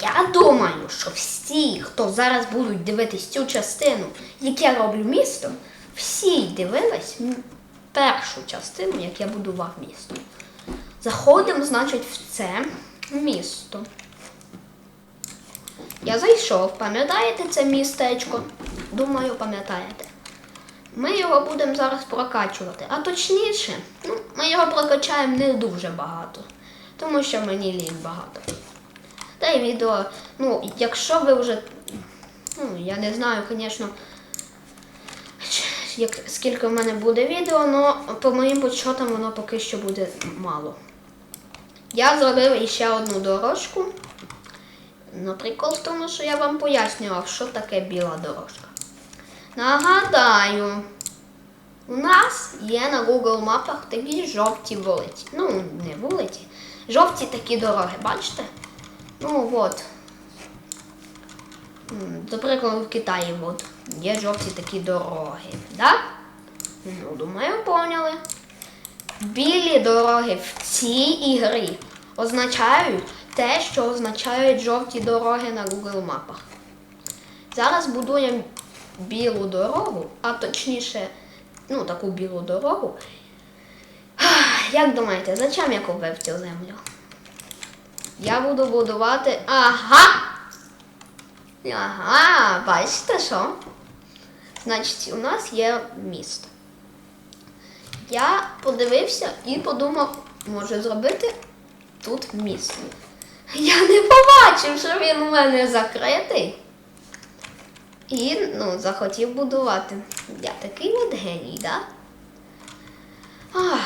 Я думаю, що всі, хто зараз будуть дивитись цю частину, як я роблю місто, всі дивились першу частину, як я будував місто. Заходимо, значить, в це місто. Я зайшов, пам'ятаєте це містечко? Думаю, пам'ятаєте. Ми його будемо зараз прокачувати. А точніше, ну, ми його прокачаємо не дуже багато, тому що мені лінь багато. Та й відео, ну, якщо ви вже, ну, я не знаю, звісно, скільки в мене буде відео, але по моїм подсчетам воно поки що буде мало. Я зробив іще одну дорожку. Ну, прикол в тому, що я вам пояснював, що таке біла дорожка. Нагадаю, у нас є на Google мапах такі жовті вулиці. Ну, не вулиці, жовті такі дороги, бачите? Ну от. До прикладу, в Китаї от, є жовті такі дороги. Да? Ну, думаю, поняли. Білі дороги в цій ігрі означають те, що означають жовті дороги на Google мапах. Зараз будуємо білу дорогу, а точніше, ну, таку білу дорогу. Як думаєте, зачем я купив цю землю? Я буду будувати. Ага! Ага, бачите що? Значить, у нас є місто. Я подивився і подумав, може зробити тут місто. Я не побачив, що він у мене закритий. І ну, захотів будувати. Я такий от геній, да? Ах,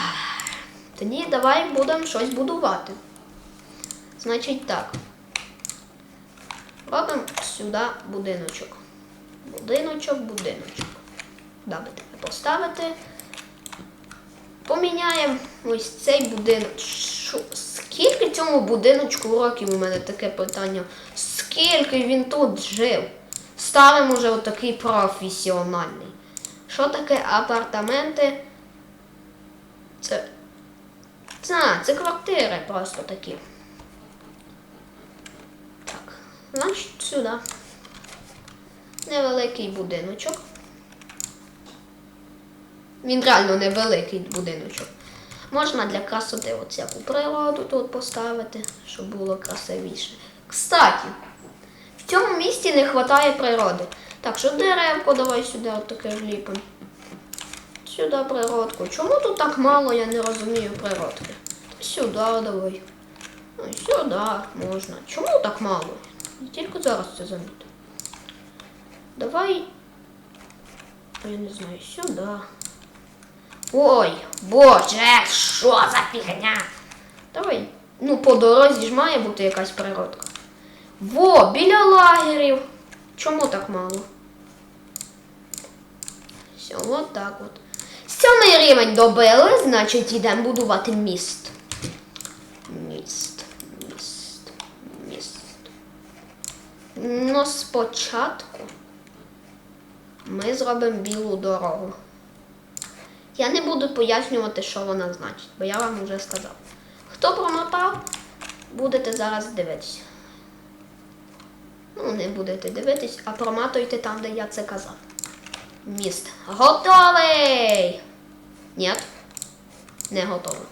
тоді давай будемо щось будувати. Значить так. Робимо сюди будиночок. Будиночок, будиночок. Даби тебе поставити. Поміняємо ось цей будинок. Скільки цьому будиночку років у мене таке питання? Скільки він тут жив? Ставимо вже отакий професіональний. Що таке апартаменти? Це. Це, це квартири просто такі. Так, значить сюди. Невеликий будиночок. Він реально невеликий будиночок. Можна для красоти оцяку природу тут поставити, щоб було красивіше. Кстати, в цьому місті не вистачає природи. Так що деревко давай сюди отаке ж ліпимо. Сюди природку. Чому тут так мало, я не розумію природки. Сюди давай. Ну, сюди можна. Чому так мало? Я тільки зараз це замітив. Давай. Я не знаю, сюди. Ой, боже, що за фігня? Давай. Ну, по дорозі ж має бути якась природка. Во, біля лагерів. Чому так мало? Все, от так от. Сьомий рівень добили, значить йдемо будувати міст міст, міст. Ну, спочатку ми зробимо білу дорогу. Я не буду пояснювати, що вона значить, бо я вам вже сказав. Хто промотав, будете зараз дивитися. Ну, не будете дивитись, а проматуйте там, де я це казав. Міст. Готовий! Ні? Не готовий.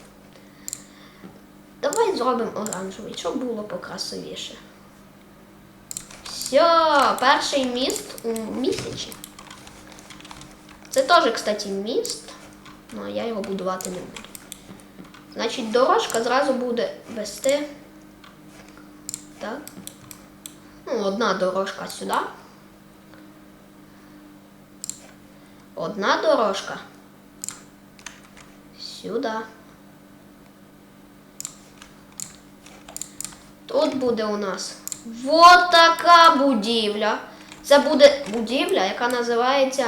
Давай зробимо оранжевий, щоб було покрасивіше. Все, перший міст у місячі. Це теж, кстати, міст, але я його будувати не буду. Значить, дорожка зразу буде вести. Так. Ну, одна дорожка сюди. Одна дорожка. Сюди. Тут буде у нас вот така будівля. Це буде будівля, яка називається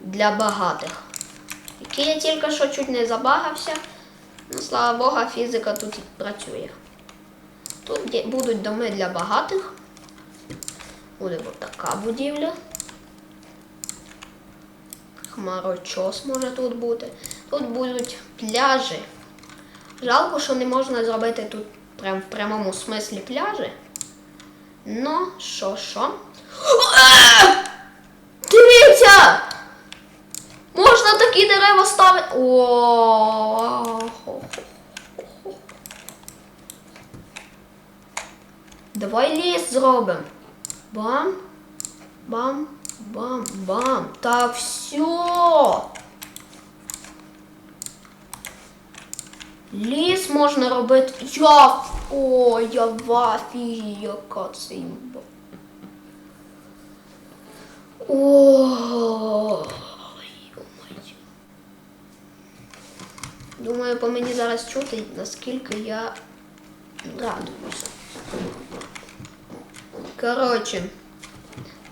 для багатих. Який я тільки що чуть не забагався. Ну, слава Богу, фізика тут працює. Тут будуть доми для багатих. Буде от така будівля. Хмарочос може тут бути. Тут будуть пляжі. Жалко, що не можна зробити тут прям в прямому смислі пляжі. Ну, що, що? Дивіться! Можна такі дерева ставити. О. Давай ліс зробимо. Бам. Бам. Бам. Бам. Так, все. Ліс можна робити. Я. О, я в афігі, яка це імба. О. Думаю, по мені зараз чути, наскільки я радуюся. Коротше,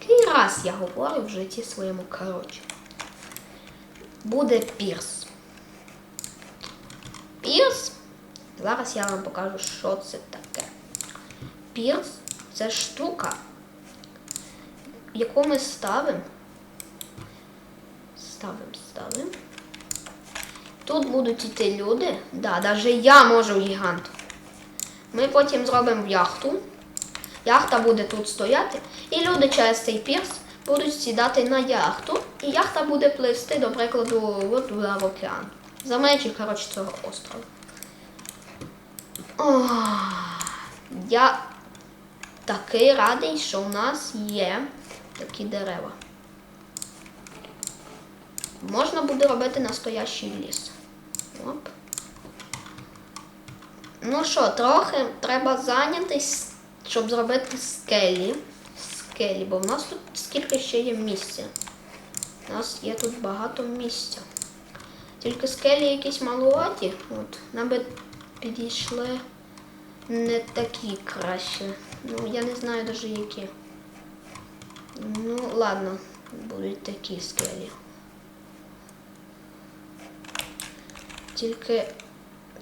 який раз я говорю в житті своєму коротше. Буде пірс. Пірс. Зараз я вам покажу, що це таке. Пірс це штука, яку ми ставимо. Ставимо, ставимо. Тут будуть іти люди. Да, навіть я можу гігант. Ми потім зробимо яхту. Яхта буде тут стояти, і люди через цей пірс будуть сідати на яхту, і яхта буде плисти, до прикладу, в океан. За межі, коротше, цього острова. Я такий радий, що у нас є такі дерева. Можна буде робити настоящий ліс. Оп. Ну що, трохи треба зайнятись, щоб зробити скелі. Скелі, бо в нас тут скільки ще є місця. У нас є тут багато місця. Тільки скелі якісь малуваті. От, нам би підійшли не такі краще. Ну, я не знаю навіть які. Ну, ладно, будуть такі скелі. Тільки,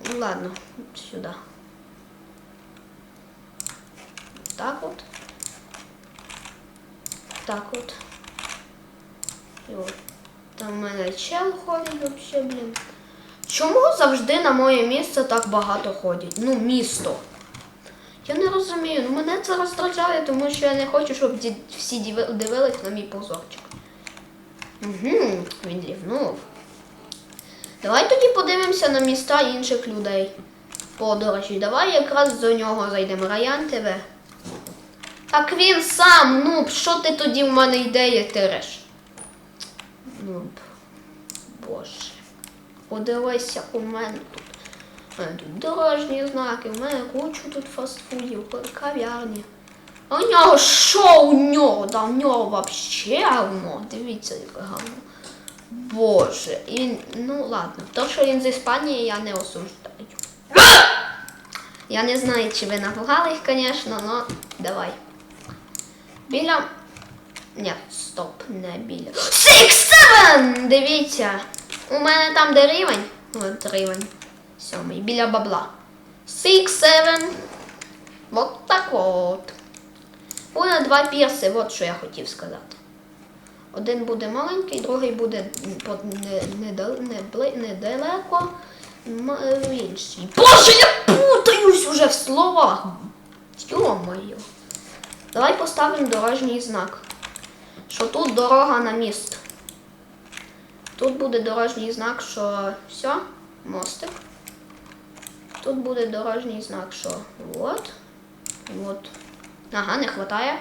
ну ладно, сюди. Так от. Так от. І от. Там мене чел ходить вообще, блін. Чому завжди на моє місце так багато ходять? Ну, місто. Я не розумію, ну мене це роздражає, тому що я не хочу, щоб всі дивились на мій позорчик. Угу, він рівнув. Давай тоді подивимося на міста інших людей. Подорожі. Давай якраз до нього зайдемо. Раян ТВ. Так він сам, ну, що ти тоді в мене ідеї тереш? Ну, боже. Подивися у мене тут. У мене тут дорожні знаки, у мене кучу тут фастфудів, кав'ярні. А у нього що у нього? Да у нього вообще говно. Дивіться, яке говно. Боже, і ну ладно, то, що він з Іспанії, я не осуждаю. Я не знаю, чи ви напугали їх, звісно, але давай. Біля. Ні, стоп, не біля. Six, seven! Дивіться. У мене там де рівень. От рівень. Сьомий. Біля бабла. Six, seven. От так от. Буде два пірси, от що я хотів сказати. Один буде маленький, другий буде не, недал- недалеко. Інший. Боже, я путаюсь уже в словах. Йо-моє. Давай поставимо дорожній знак. Що тут дорога на міст. Тут буде дорожній знак, що все, мостик. Тут буде дорожній знак, що от. От. Ага, не хватає.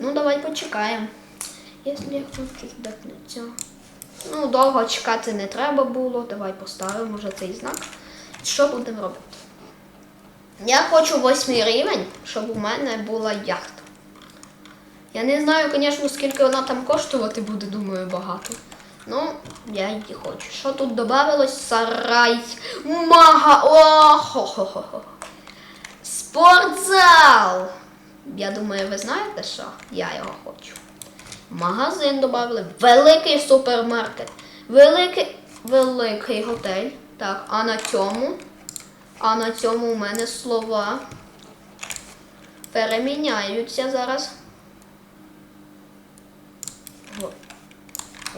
Ну, давай почекаємо. Якщо я хочу здатнеться. Ну, довго чекати не треба було. Давай поставимо вже цей знак. Що будемо робити? Я хочу восьмий рівень, щоб у мене була яхта. Я не знаю, звісно, скільки вона там коштувати буде, думаю, багато. Ну, я її хочу. Що тут додавалось? Сарай. Мага. О, хо-хо-хо. Спортзал. Я думаю, ви знаєте що? Я його хочу. Магазин додали. Великий супермаркет. Великий, великий готель. Так, а на цьому? А на цьому у мене слова переміняються зараз.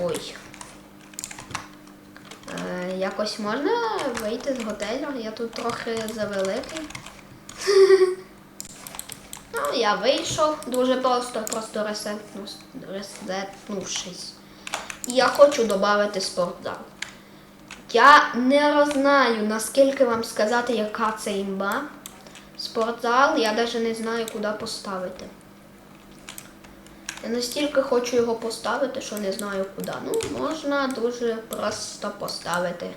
Ой. Е, якось можна вийти з готелю? Я тут трохи завеликий. Ну, я вийшов дуже просто, просто ресетну- ресетнувшись. І я хочу додати спортзал. Я не знаю, наскільки вам сказати, яка це імба. Спортзал, я навіть не знаю, куди поставити. Я настільки хочу його поставити, що не знаю куди. Ну, можна дуже просто поставити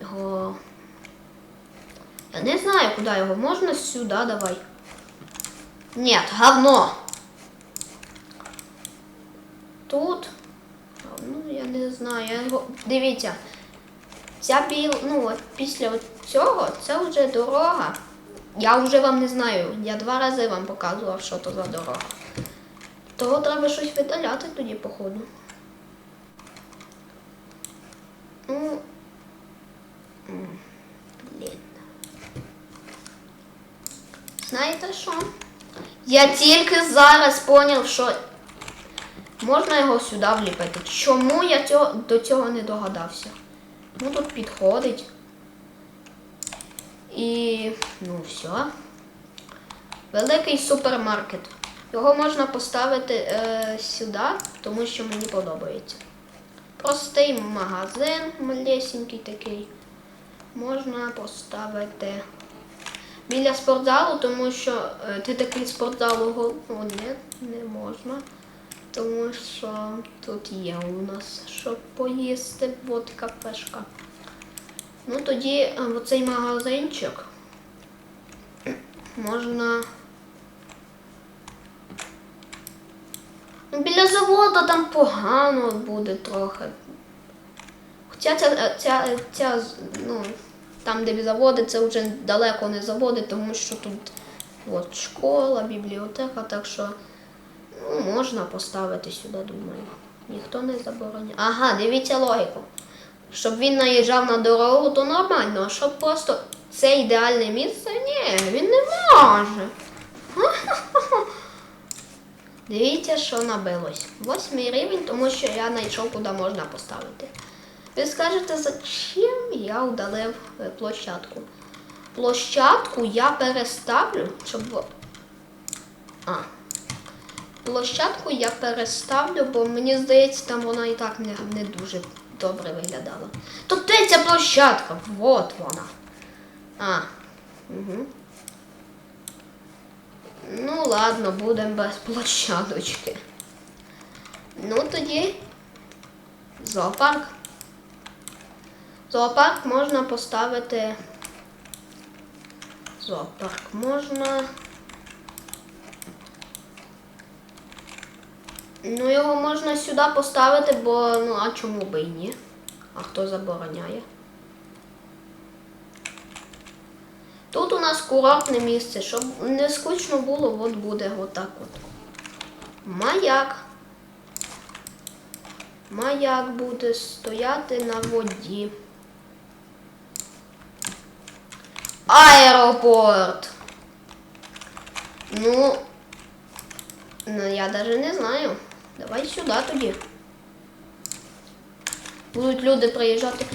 його. Я не знаю, куди його. Можна сюди, давай. Ні, говно. Тут. Ну, я не знаю. Я його... Дивіться. Ця біл, ну от після цього це вже дорога. Я вже вам не знаю. Я два рази вам показував, що то за дорога. Того треба щось видаляти тоді, походу. Ну. Блін. Знаєте що? Я тільки зараз поняв, що можна його сюди вліпити. Чому я цього, до цього не догадався? Ну тут підходить. І ну все. Великий супермаркет. Його можна поставити е, сюди, тому що мені подобається. Простий магазин, малесенький такий. Можна поставити біля спортзалу, тому що е, ти такий спортзал. О, ні, не можна. Тому що тут є у нас що поїсти, от кафешка. Ну тоді е, в магазинчик можна. Біля заводу там погано буде трохи. Хоча ця, ця, ця, ну, там, де заводи, це вже далеко не заводи, тому що тут от, школа, бібліотека, так що ну, можна поставити сюди, думаю. Ніхто не забороняє. Ага, дивіться логіку. Щоб він наїжджав на дорогу, то нормально, а щоб просто це ідеальне місце, ні, він не може. Дивіться, що набилось. Восьмий рівень, тому що я знайшов, куди можна поставити. Ви скажете, зачем я удалив е, площадку? Площадку я переставлю, щоб. А. Площадку я переставлю, бо мені здається, там вона і так не, не дуже добре виглядала. То де ця площадка? Вот вона. А. Угу. Ну ладно, будемо без площадочки. Ну тоді зоопарк. Зоопарк можна поставити. Зоопарк можна. Ну, його можна сюди поставити, бо ну а чому би і ні? А хто забороняє? Тут у нас курортне місце, щоб не скучно було, от буде отак от. Маяк. Маяк буде стояти на воді. Аеропорт. Ну, ну я даже не знаю. Давай сюди тоді. Будуть люди приїжджати.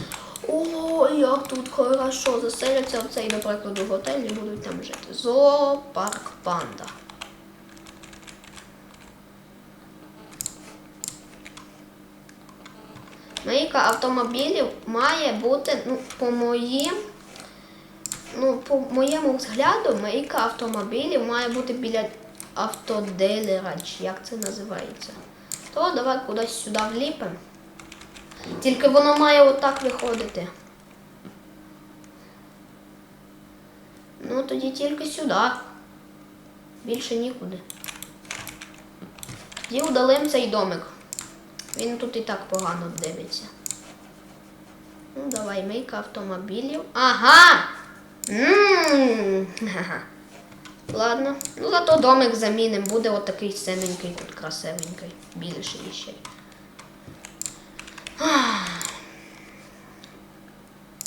О, як тут хорошо. Заселяться в цей, до прикладу, готель і будуть там жити. Зоопарк панда. Мийка автомобілів має бути, ну, по моїм, ну, по моєму взгляду, мийка автомобілів має бути біля автодилера, чи як це називається. То давай кудись сюди вліпимо. Тільки воно має отак виходити. Ну, тоді тільки сюди. Більше нікуди. Тоді удалим цей домик. Він тут і так погано дивиться. Ну, давай, мийка автомобілів. Ага! Ммм. Ладно. Ну зато домик заміним. Буде отакий синенький, тут красивенький. Більший ще.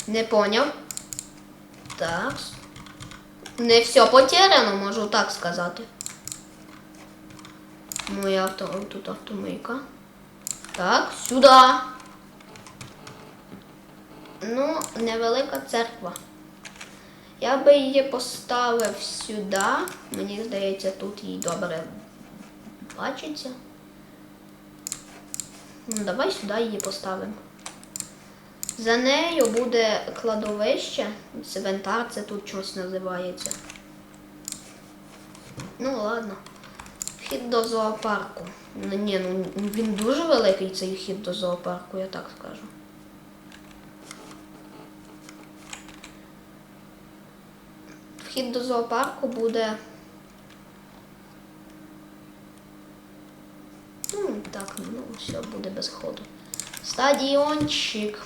Не поняв. Так. Не все потеряно, можу так сказати. Моя авто, тут автомийка. Так, сюди. Ну, невелика церква. Я би її поставив сюди. Мені здається, тут їй добре бачиться. Ну, давай сюди її поставимо. За нею буде кладовище. Цвинтар це тут щось називається. Ну ладно. Вхід до зоопарку. Ну ні, ну він дуже великий цей вхід до зоопарку, я так скажу. Вхід до зоопарку буде. Ну, так, ну, все буде без ходу. Стадіончик.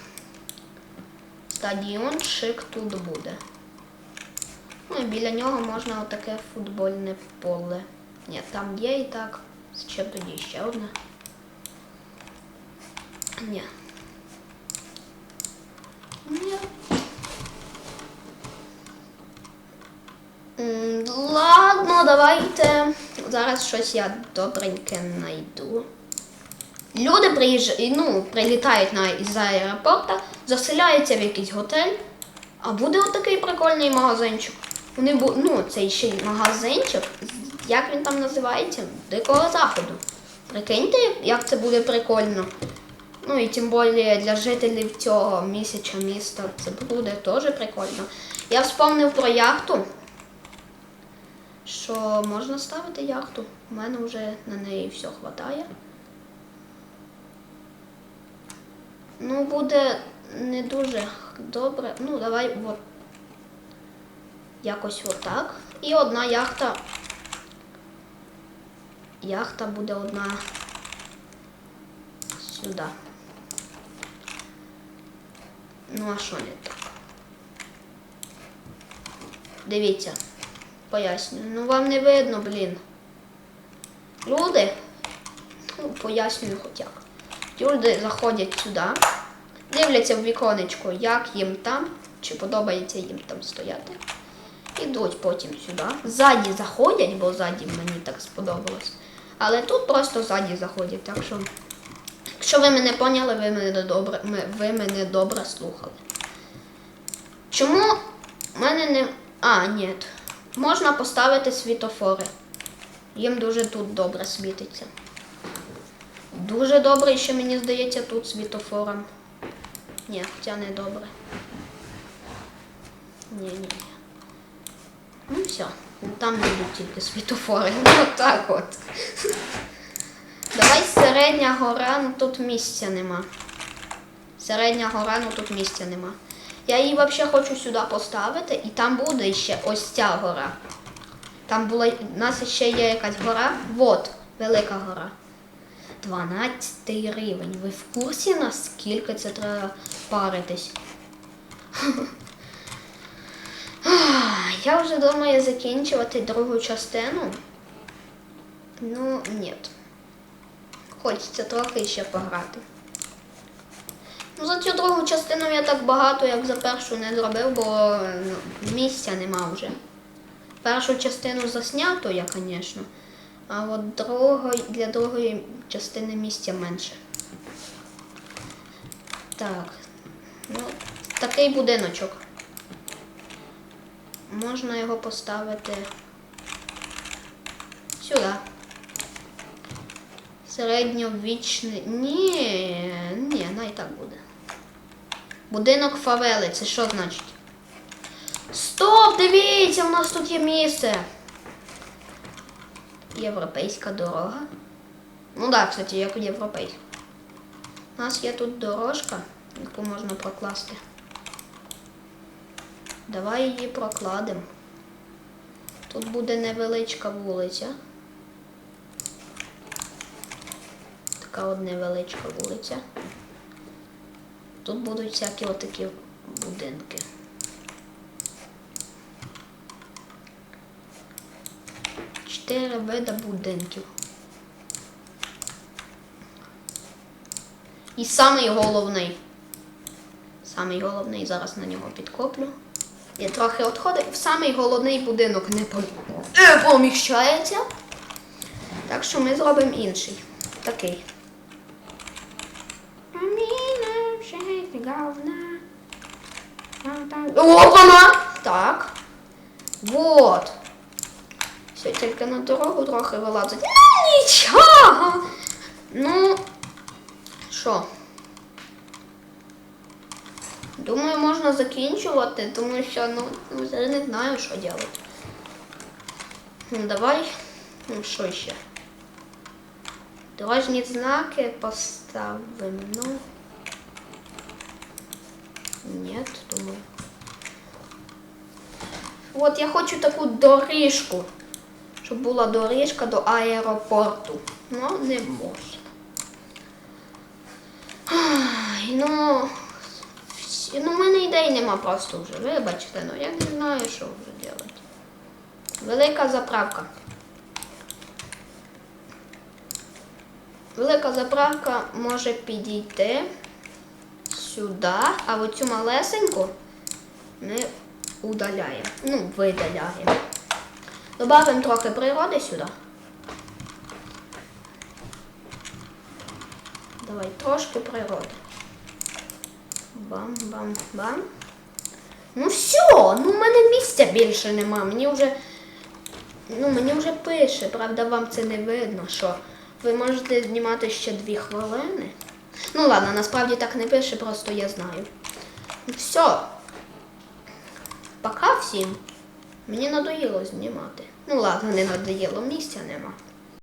Стадіончик тут буде. Ну і біля нього можна отаке футбольне поле. Ні, там є і так. Ще тоді ще одне. Ні. Ні. Ладно, давайте. Зараз щось я добреньке знайду. Люди приїжджають, ну, прилітають на, із аеропорта, заселяються в якийсь готель, а буде отакий прикольний магазинчик. Вони бу... ну, цей ще й магазинчик, як він там називається? Дикого заходу. Прикиньте, як це буде прикольно. Ну і тим більше для жителів цього місяця міста це буде теж прикольно. Я вспомнив про яхту, що можна ставити яхту. У мене вже на неї все вистачає. Ну, буде не дуже добре. Ну, давай от якось отак. І одна яхта. Яхта буде одна сюди. Ну, а що не так? Дивіться, пояснюю. Ну вам не видно, блін. Люди, ну, пояснюю хоч як. Люди заходять сюди, дивляться в віконечко, як їм там, чи подобається їм там стояти. Ідуть потім сюди. Ззаді заходять, бо ззаді мені так сподобалось. Але тут просто ззаді заходять. Так що, якщо ви мене поняли, ви мене добре, ви мене добре слухали. Чому в мене не. А, ні. Можна поставити світофори. Їм дуже тут добре світиться. Дуже добре, ще мені здається, тут світофором. Ні, хоча не добре. Ні, ні, ні. Ну все. Там не йдуть тільки світофори. Ну так от. Давай середня гора, ну тут місця нема. Середня гора, ну тут місця нема. Я її взагалі хочу сюди поставити, і там буде ще ось ця гора. Там була, у нас ще є якась гора. Вот, велика гора. 12 рівень. Ви в курсі, наскільки це треба паритись? Я вже думаю закінчувати другу частину. Ну, ні. Хочеться трохи ще пограти. Ну, за цю другу частину я так багато, як за першу не зробив, бо ну, місця нема вже. Першу частину заснято я, звісно. А от другої, для другої частини місця менше. Так. Ну, такий будиночок. Можна його поставити сюди. Середньовічний. Ні. Будинок фавели, це що значить? Стоп! Дивіться, у нас тут є місце. Європейська дорога. Ну так, кстати, як європейська. У нас є тут дорожка, яку можна прокласти. Давай її прокладемо. Тут буде невеличка вулиця. Така от невеличка вулиця. Тут будуть всякі отакі будинки. Чотири вида будинків. І самий головний. Самий головний, зараз на нього підкоплю. Я трохи відходив. Самий головний будинок не пом- поміщається. Так що ми зробимо інший. Такий. Опана! Так. Вот. Все, тільки на дорогу трохи вилазить. Ну нічого. Ну, що? Думаю, можна закінчувати, тому що ну, вже не знаю, що робити. Ну, давай. Ну, що ще? Дорожні знаки поставимо. Ну. Нет, думаю. От я хочу таку доріжку, щоб була доріжка до аеропорту. Ну, не можна. Ай, ну, всі- ну, в мене ідей нема просто вже. Вибачте, ну я не знаю, що вже робити. Велика заправка. Велика заправка може підійти сюди, а оцю малесеньку ми удаляємо. Ну, видаляємо. Добавимо трохи природи сюди. Давай трошки природи. Бам-бам-бам. Ну все, ну в мене місця більше нема. Мені вже. Ну, мені вже пише, правда, вам це не видно, що ви можете знімати ще дві хвилини. Ну ладно, насправді так не пише, просто я знаю. Все. Пока всім. Мені надоїло знімати. Ну ладно, не надоїло, місця нема.